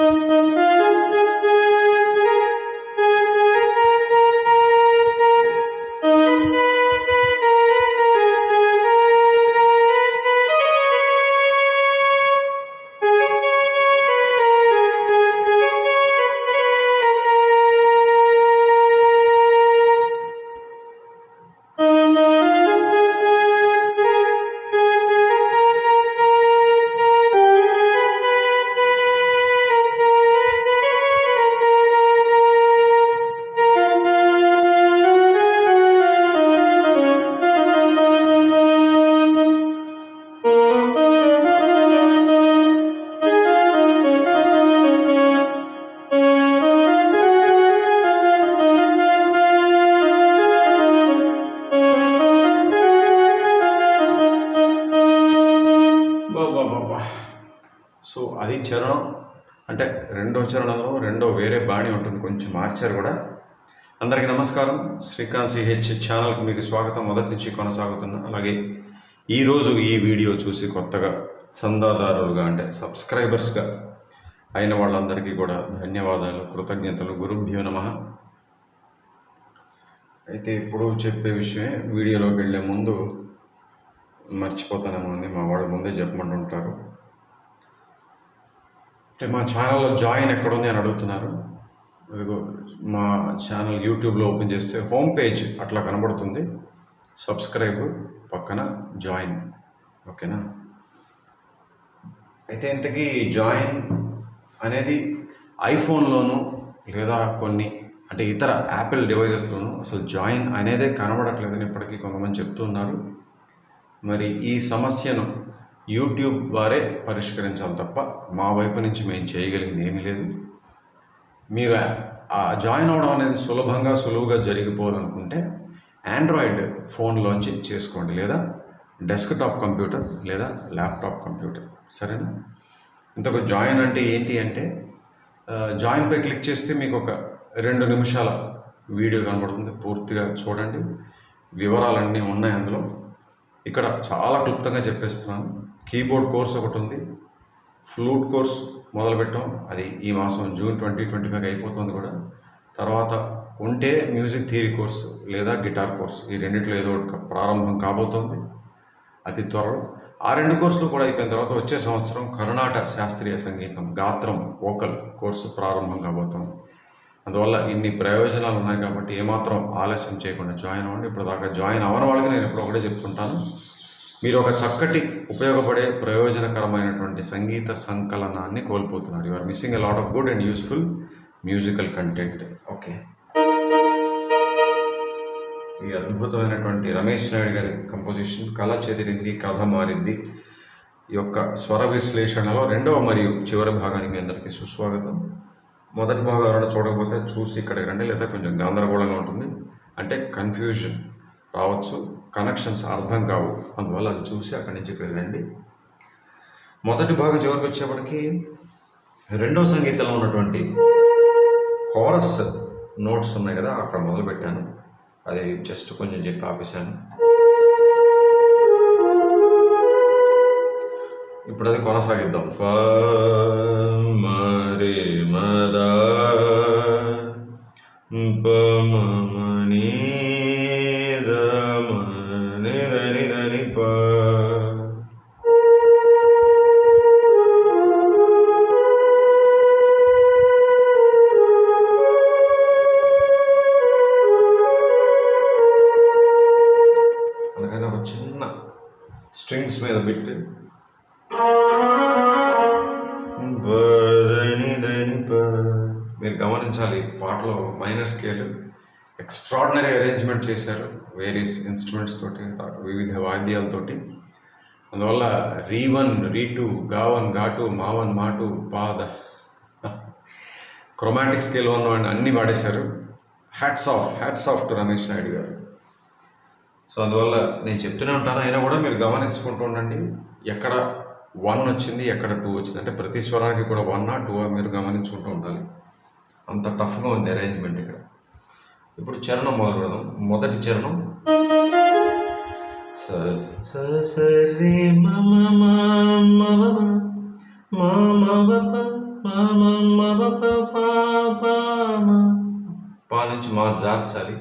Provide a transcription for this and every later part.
బాబా ఉచ్చారణలో రెండో వేరే బాణి ఉంటుంది. కొంచెం మార్చారు కూడా. అందరికీ నమస్కారం. శ్రీకాంత్ సిహెచ్ ఛానల్కి మీకు స్వాగతం. మొదటి నుంచి కొనసాగుతున్నా అలాగే ఈరోజు ఈ వీడియో చూసి కొత్తగా చందాదారులుగా అంటే సబ్స్క్రైబర్స్గా అయిన వాళ్ళందరికీ కూడా ధన్యవాదాలు కృతజ్ఞతలు. గురుభ్యో నమ. అయితే ఇప్పుడు చెప్పే విషయమే వీడియోలోకి వెళ్ళే ముందు మర్చిపోతానేమో అని మా వాళ్ళు ముందే చెప్పమంటుంటారు. అంటే మా ఛానల్లో జాయిన్ ఎక్కడ ఉంది అని అడుగుతున్నారు. మా ఛానల్ యూట్యూబ్లో ఓపెన్ చేస్తే హోమ్ పేజ్ అట్లా కనబడుతుంది. సబ్స్క్రైబ్ పక్కన జాయిన్ ఓకేనా అయితే ఇంతకీ జాయిన్ అనేది ఐఫోన్లోను లేదా కొన్ని అంటే ఇతర యాపిల్ డివైజెస్లోను అసలు జాయిన్ అనేదే కనబడట్లేదని ఇప్పటికీ కొంతమంది చెప్తున్నారు. మరి ఈ సమస్యను యూట్యూబ్ వారే పరిష్కరించాలి తప్ప మా వైపు నుంచి మేము చేయగలిగింది ఏమీ లేదు. మీరు ఆ జాయిన్ అవ్వడం అనేది సులభంగా సులువుగా జరిగిపోవాలనుకుంటే ఆండ్రాయిడ్ ఫోన్లోంచి చేసుకోండి లేదా డెస్క్టాప్ కంప్యూటర్ లేదా ల్యాప్టాప్ కంప్యూటర్. సరేనా? ఇంతకు జాయిన్ అంటే ఏంటి అంటే జాయిన్పై క్లిక్ చేస్తే మీకు ఒక రెండు నిమిషాల వీడియో కనబడుతుంది. పూర్తిగా చూడండి. వివరాలన్నీ ఉన్నాయి అందులో. ఇక్కడ చాలా క్లుప్తంగా చెప్పేస్తున్నాను. కీబోర్డ్ కోర్స్ ఒకటి ఉంది. ఫ్లూట్ కోర్స్ మొదలుపెట్టాం. అది ఈ మాసం జూన్ ట్వంటీ ట్వంటీ ఫైవ్ అయిపోతుంది కూడా. తర్వాత ఉంటే మ్యూజిక్ థియరీ కోర్స్ లేదా గిటార్ కోర్స్. ఈ రెండిట్లో ఏదో ఒకటి ప్రారంభం కాబోతోంది. అతి త్వరలో. ఆ రెండు కోర్సులు కూడా అయిపోయిన తర్వాత వచ్చే సంవత్సరం కర్ణాటక శాస్త్రీయ సంగీతం గాత్రం వోకల్ కోర్సు ప్రారంభం కాబోతోంది. అందువల్ల ఇన్ని ప్రయోజనాలు ఉన్నాయి కాబట్టి ఏమాత్రం ఆలస్యం చేయకుండా జాయిన్ అవ్వండి. ఇప్పుడు దాకా జాయిన్ అవ్వని వాళ్ళకి నేను ఇప్పుడు ఒకటే చెప్పుకుంటాను. మీరు ఒక చక్కటి ఉపయోగపడే ప్రయోజనకరమైనటువంటి సంగీత సంకలనాన్ని కోల్పోతున్నారు. You are missing a lot of good and useful musical content okay ఈ అద్భుతమైనటువంటి రమేష్ నాయుడు గారి కంపోజిషన్ కళ చెదిరింది కథ మారింది ఈ యొక్క స్వర విశ్లేషణలో రెండవ మరియు చివరి భాగానికి మీ అందరికీ సుస్వాగతం. మొదటి భాగం ఎవరైనా చూడకపోతే చూసి ఇక్కడికి రండి లేదా కొంచెం గందరగోళంగా ఉంటుంది. అంటే కన్ఫ్యూజన్ రావచ్చు కనెక్షన్స్ అర్థం కావు. అందువల్ల అది చూసి అక్కడి నుంచి ఇక్కడికి రండి. మొదటి భాగం చివరికి వచ్చేప్పటికి రెండవ సంగీతంలో ఉన్నటువంటి కోరస్ నోట్స్ ఉన్నాయి కదా అక్కడ మొదలుపెట్టాను. అది జస్ట్ కొంచెం చెప్పి ఆపేశాను. ఇప్పుడు అది కొనసాగిద్దాం. ప మరి మద ప మ మ ని ద మ ని ద ని ప. అందుకని ఒక చిన్న స్ట్రింగ్స్ మీద బిట్ మీరు గమనించాలి పాటలో మైనర్ స్కేల్ ఎక్స్ట్రాడినరీ అరేంజ్మెంట్ చేశారు వేరియస్ ఇన్స్ట్రుమెంట్స్ తోటి వివిధ వాద్యాలతోటి అందువల్ల రీ వన్ రీ టూ గావన్ ఘాటు మావన్ మాటు పాద. క్రొమాటిక్ స్కేల్ వన్ అండ్ అన్నీ వాడేశారు. Hats off hats off to Ramesh Naidu garu. So అందువల్ల నేను చెప్తూనే ఉంటాను అయినా కూడా మీరు గమనించుకుంటూ ఉండండి. ఎక్కడ వన్ వచ్చింది ఎక్కడ టూ వచ్చింది? అంటే ప్రతి స్వరానికి కూడా వన్ టూ మీరు గమనించుకుంటూ ఉండాలి. అంత టఫ్గా ఉంది అరేంజ్మెంట్ ఇక్కడ. ఇప్పుడు చరణం మొదలు పెడదాం. మొదటి చరణం. స మా మా. పా నుంచి మా జార్చాలి.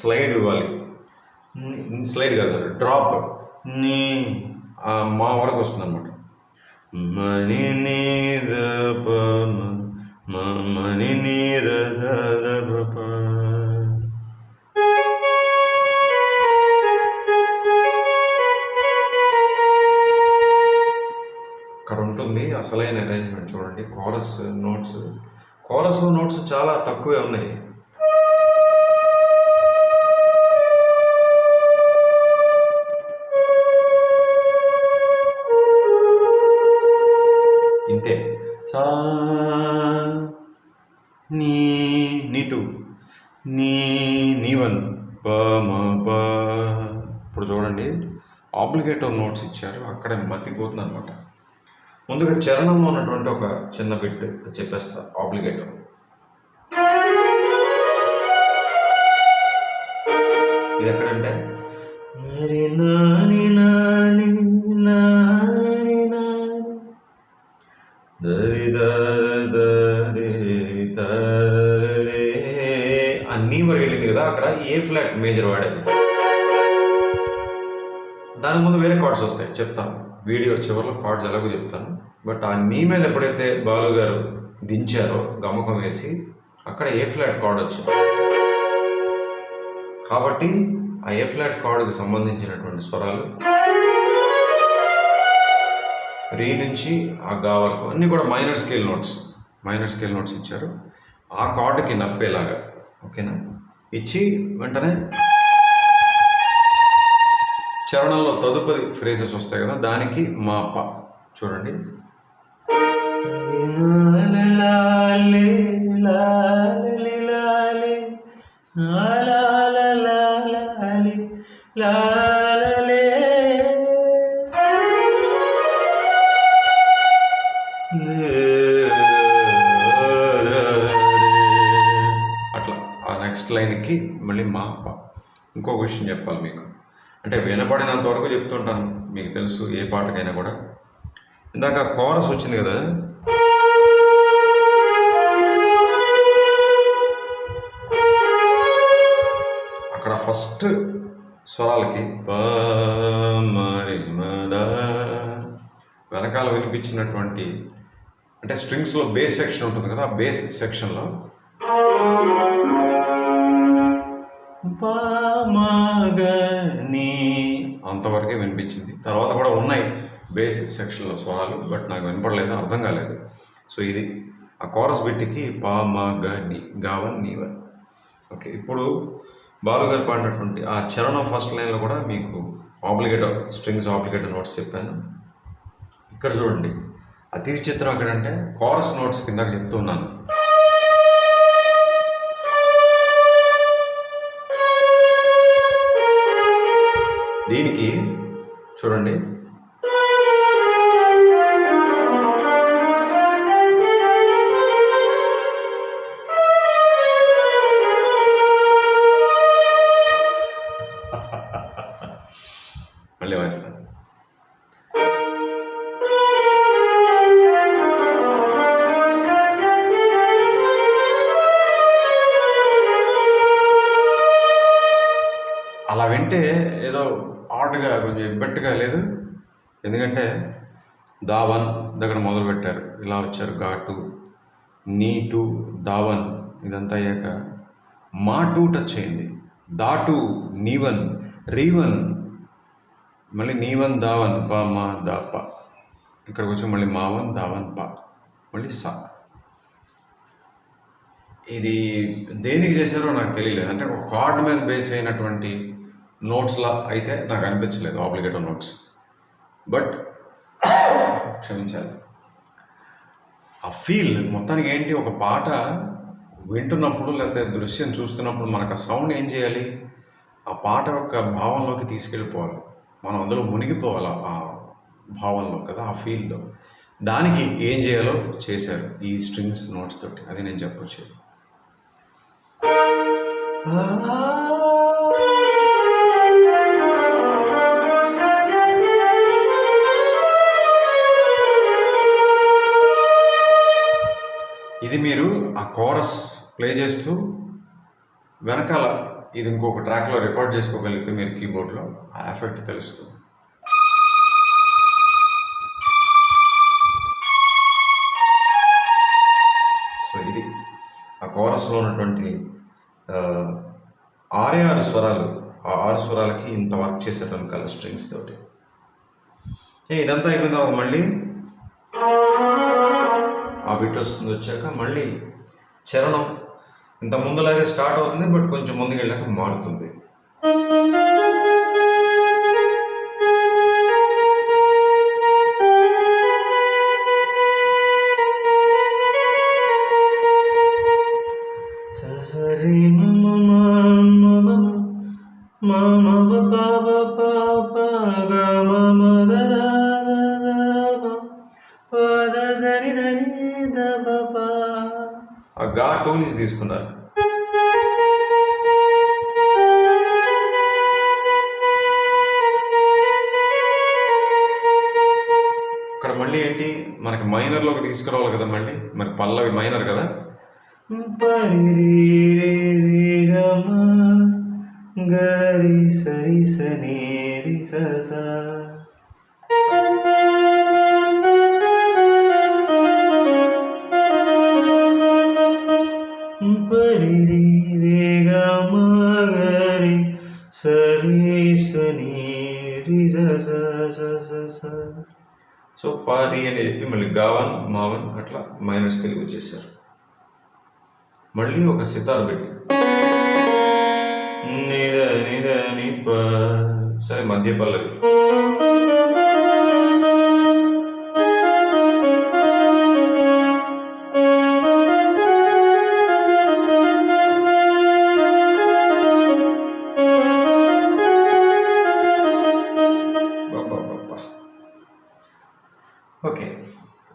స్లైడ్ ఇవ్వాలి. స్లైడ్ కాదు డ్రాప్ నీ మా వరకు వస్తుంది అనమాట మణి నీద మణి నీద ఇక్కడ ఉంటుంది అసలైన అరేంజ్మెంట్ చూడండి. కోరస్ నోట్స్ కోరస్ నోట్స్ చాలా తక్కువే ఉన్నాయి. సా నీ టూ నీ నీవన్ ప మ ప. ఇప్పుడు చూడండి ఆబ్లిగేటివ్ నోట్స్ ఇచ్చారు. అక్కడే మతిపోతుంది అనమాట ముందుగా చరణంలో ఉన్నటువంటి ఒక చిన్న బిట్ చెప్పేస్తా ఆబ్లిగేటివ్ ఇది ఎక్కడంటే నరి నాని నాని దరి అన్నీ వరకు వెళ్ళింది కదా అక్కడ ఏ ఫ్లాట్ మేజర్ వాడాలి దాని ముందు వేరే కార్డ్స్ వస్తాయి చెప్తాను. వీడియో చివరిలో కార్డ్స్ ఎలాగో చెప్తాను. బట్ ఆ నీ మీద ఎప్పుడైతే బాలు గారు దించారో గమకం వేసి అక్కడ ఏ ఫ్లాట్ కార్డ్ వచ్చింది? కాబట్టి ఆ ఏ ఫ్లాట్ కార్డుకి సంబంధించినటువంటి స్వరాలు రీ నుంచి ఆ గా వరకు అన్నీ కూడా minor scale notes minor scale notes ఇచ్చారు ఆ కార్డుకి నప్పేలాగా ఓకేనా ఇచ్చి వెంటనే చరణంలో తదుపరి ఫ్రేజెస్ వస్తాయి కదా దానికి మా అప్ప చూడండి లాలే, మళ్ళీ మా అప్ప ఇంకో విషయం చెప్పాలి మీకు. అంటే వినపడినంత వరకు చెప్తుంటాను. మీకు తెలుసు ఏ పాటకైనా కూడా. ఇందాక కోరస్ వచ్చింది కదా. అక్కడ ఫస్ట్ స్వరాలకి మరి వెనకాల వినిపించినటువంటి అంటే స్ట్రింగ్స్లో బేస్ సెక్షన్ ఉంటుంది కదా ఆ బేస్ సెక్షన్లో పామగని అంతవరకే వినిపించింది. తర్వాత కూడా ఉన్నాయి బేసిక్ సెక్షన్లో స్వరాలు బట్ నాకు వినపడలేదు అర్థం కాలేదు. సో ఇది ఆ కోరస్ బిట్టికి పామగని గావన్ నీవన్. ఓకే ఇప్పుడు బాలుగారు పాడినటువంటి ఆ చరణం ఫస్ట్ లైన్లో కూడా మీకు ఆబ్లిగేటర్ స్ట్రింగ్స్ ఆబ్లిగేటర్ నోట్స్ చెప్పాను. ఇక్కడ చూడండి. అతి విచిత్రం ఎక్కడంటే కోరస్ నోట్స్ కిందకి చెప్తున్నాను దీనికి చూడండి. ఇలా వచ్చారు ఘాటు నీ టు దావన్ ఇదంతా అయ్యాక మా టూ టచ్ అయింది. దాటు నీవన్ రీవన్ మళ్ళీ నీవన్ దావన్ పా మా దా ప. ఇక్కడికి వచ్చి మళ్ళీ మావన్ దావన్ ప. మళ్ళీ సా. ఇది దేనికి చేశారో నాకు తెలియలేదు. అంటే ఒక కార్డ్ మీద బేస్ అయినటువంటి నోట్స్లా అయితే నాకు అనిపించలేదు ఆబ్లిగేటివ్ నోట్స్. బట్ క్షమించాలి. ఆ ఫీల్ మొత్తానికి ఏంటి ఒక పాట వింటున్నప్పుడు లేకపోతే దృశ్యం చూస్తున్నప్పుడు మనకు ఆ సౌండ్ ఏం చేయాలి? ఆ పాట యొక్క భావంలోకి తీసుకెళ్ళిపోవాలి. మనం అందులో మునిగిపోవాలి ఆ భావంలో కదా ఆ ఫీల్డ్లో. దానికి ఏం చేయాలో చేశారు ఈ స్ట్రింగ్స్ నోట్స్ తోటి. అది నేను చెప్పొచ్చు ఆ కోరస్ ప్లే చేస్తూ వెనకాల ఇది ఇంకొక ట్రాక్లో రికార్డ్ చేసుకోగలిగితే మీరు కీబోర్డ్లో ఆ ఎఫెక్ట్ తెలుస్తుంది. సో ఇది ఆ కోరస్లో ఉన్నటువంటి ఆరే ఆరు స్వరాలు ఆ ఆరు స్వరాలకి ఇంత వర్క్ చేశారు వెనకాల స్ట్రింగ్స్ తోటి. ఏ ఇదంతా అయిపోయిన తర్వాత మళ్ళీ ఆ బిట్ వస్తుంది వచ్చాక మళ్ళీ చరణం ఇంత ముందులాగే స్టార్ట్ అవుతుంది బట్ కొంచెం ముందుకు వెళ్ళాక మారుతుంది. గా టోన్ నుంచి తీసుకున్నారు. ఇక్కడ మళ్ళీ ఏంటి? మనకి మైనర్లోకి తీసుకురావాలి కదా మళ్ళీ? మరి పల్లవి మైనర్ కదా? గరి సరి సని రి సో పారి అని చెప్పి మళ్ళీ గావన్ మావన్ అట్లా మైనస్ కలిగి వచ్చేసారు. మళ్ళీ ఒక సితార్ పెట్టి. నిద నిద నిప. సరే మధ్య పల్లవి ఓకే.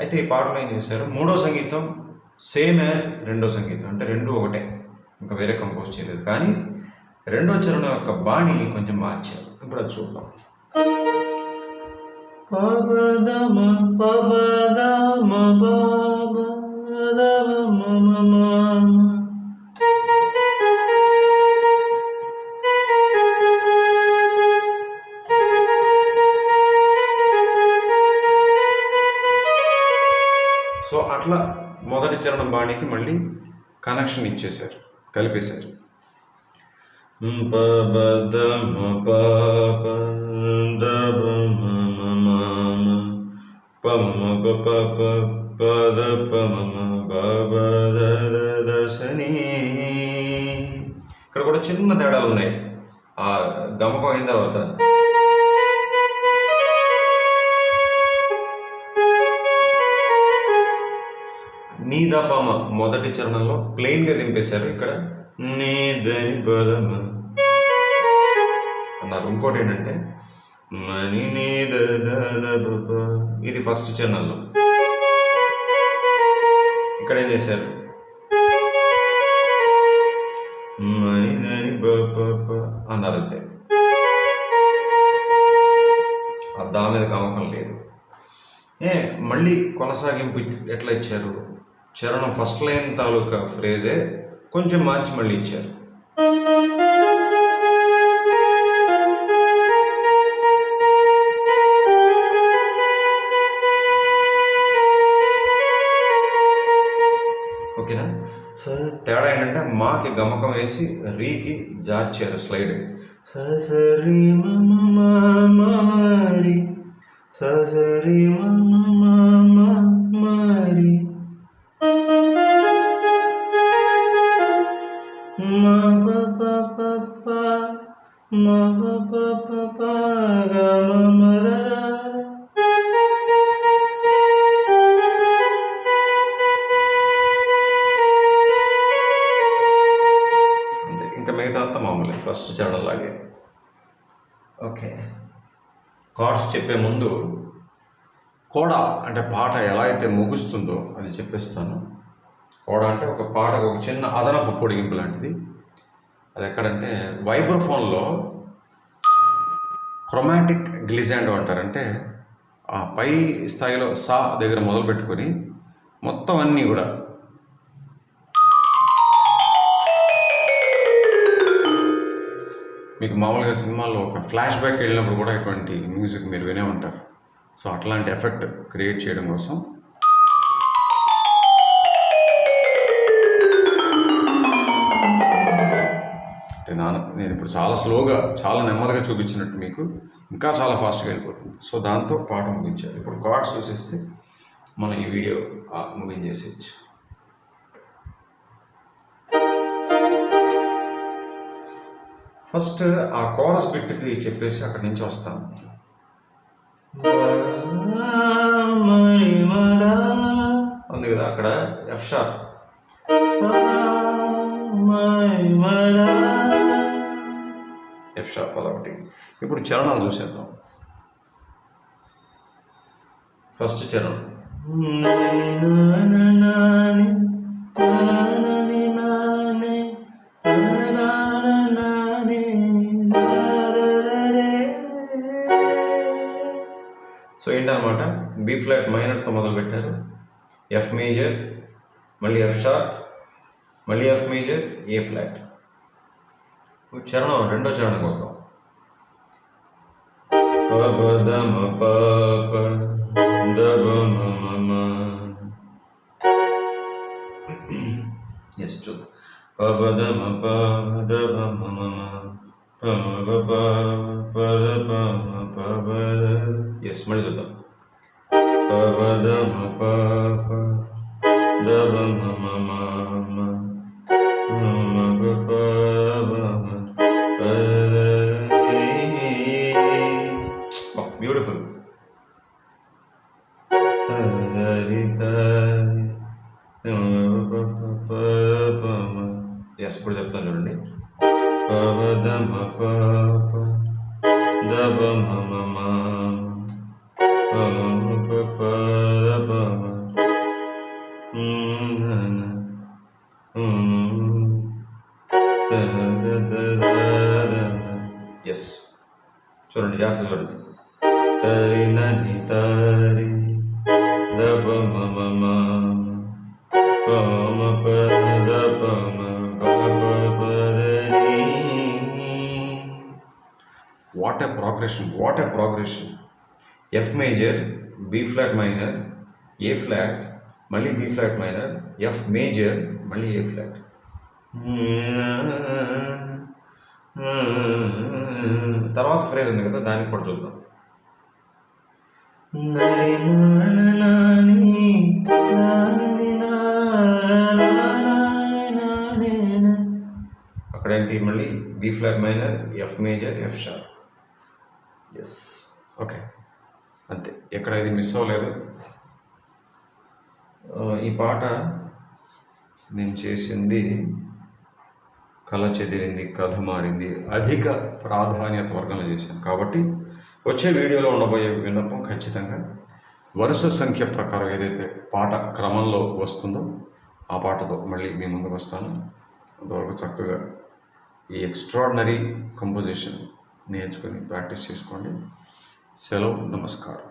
అయితే ఈ పాటలో ఏం చేశారు? మూడో సంగీతం సేమ్ యాజ్ రెండో సంగీతం. అంటే రెండు ఒకటే. ఇంకా వేరే కంపోజ్ చేయలేదు. కానీ రెండో చరణం యొక్క బాణి కొంచెం మార్చారు. ఇప్పుడు అది చూద్దాం. పబదమ పబదమ పబదమ సో అట్లా మొదటి చరణం బాణికి మళ్ళీ కనెక్షన్ ఇచ్చేశారు కలిపేశారు. ప బ ద మ మ మ మ మ మ ద ఇక్కడ కూడా చిన్న తేడాలు ఉన్నాయి. ఆ గమకం అయిన తర్వాత నీదాపామ మొదటి చరణంలో ప్లెయిన్గా దింపేశారు ఇక్కడ. నీదని బలమ. అన్నారు. ఇంకోటి ఏంటంటే మని ఇది ఫస్ట్ చరణంలో. ఇక్కడ ఏం చేశారు? మని అన్నారు అంతే. దా మీద గమకం లేదు. ఏ మళ్ళీ కొనసాగింపు ఎట్లా ఇచ్చారు? చరణం ఫస్ట్ లైన్ తాలూకా ఫ్రేజే. కొంచెం మార్చి మళ్ళీ ఇచ్చారు. ఓకేనా? సో తేడా ఏంటంటే మాకి గమకం వేసి రీకి జార్చారు స్లైడ్. సరి మా. ఫస్ట్ చరణం లాగే ఓకే కార్డ్స్ చెప్పే ముందు కోడ అంటే పాట ఎలా అయితే ముగుస్తుందో అది చెప్పేస్తాను. కోడ అంటే ఒక పాట ఒక చిన్న అదనపు పొడిగింపు లాంటిది. అది ఎక్కడంటే వైబ్రోఫోన్లో క్రొమాటిక్ గ్లిజాండో అంటారంటే ఆ పై స్థాయిలో సా దగ్గర మొదలు పెట్టుకొని మొత్తం అన్నీ కూడా మీకు మామూలుగా సినిమాల్లో ఒక ఫ్లాష్ బ్యాక్ వెళ్ళినప్పుడు కూడా ఇటువంటి మ్యూజిక్ మీరు వినే ఉంటారు. సో అట్లాంటి ఎఫెక్ట్ క్రియేట్ చేయడం కోసం నాన్న నేను ఇప్పుడు చాలా స్లోగా చాలా నెమ్మదిగా చూపించినట్టు మీకు ఇంకా చాలా ఫాస్ట్గా వెళ్ళిపోతుంది. సో దాంతో పాట ముగించారు ఇప్పుడు కార్డ్స్ చూసేస్తే మనం ఈ వీడియో ముగించేసేయచ్చు ఫస్ట్ ఆ కోరస్ బిట్కి చెప్పేసి అక్కడి నుంచి వస్తాను. ఉంది కదా అక్కడ ఎఫ్ షార్ప్ ఎఫ్ షార్ప్ అదొకటి. ఇప్పుడు చరణాలు చూసేద్దాం. ఫస్ట్ చరణం. బి ఫ్లాట్ మైనర్తో మొదలు పెట్టారు ఎఫ్ మేజర్ మళ్ళీ ఎఫ్ షార్ప్ మళ్ళీ ఎఫ్ మేజర్ ఏ ఫ్లాట్ ఇప్పుడు చరణం రెండో చరణం కొద్దాం పబదమ పాప దబమ మమ ఎస్ చూద్దాం పబదమ పదబమ మమ పమ ప పద పమ పబద ఎస్ మళ్ళీ చూద్దాం పబదమ పాప దబమ మమ మమ పబమ బ్యూటిఫుల్ ఎస్ ఇప్పుడు చెప్తాను చూడండి. పవదమ పాప దబ మమ ఎస్ చూడండి జాగ్రత్త చూడండి. తరి నని తరి దబ మమ పమ పద పమ what a progression what a progression F major B flat minor A flat మళ్ళీ B flat minor F major మళ్ళీ ఏ ఫ్లాట్ తర్వాత ఫ్రేజ్ ఉంది కదా దానికి కూడా చూద్దాం. అక్కడేంటి మళ్ళీ? B flat minor F major F sharp okay అంతే. ఎక్కడ ఇది మిస్ అవ్వలేదు. ఈ పాట నేను చేసింది కళ చెదిరింది కథ మారింది అధిక ప్రాధాన్యత వర్గంలో చేశాను కాబట్టి వచ్చే వీడియోలో ఉండబోయే విన్నపం ఖచ్చితంగా వరుస సంఖ్య ప్రకారం ఏదైతే పాట క్రమంలో వస్తుందో ఆ పాటతో మళ్ళీ మీ ముందుకు వస్తాను. అంతవరకు చక్కగా ఈ ఎక్స్ట్రాడినరీ కంపోజిషన్ నేర్చుకొని ప్రాక్టీస్ చేసుకోండి. సెలవు నమస్కారం.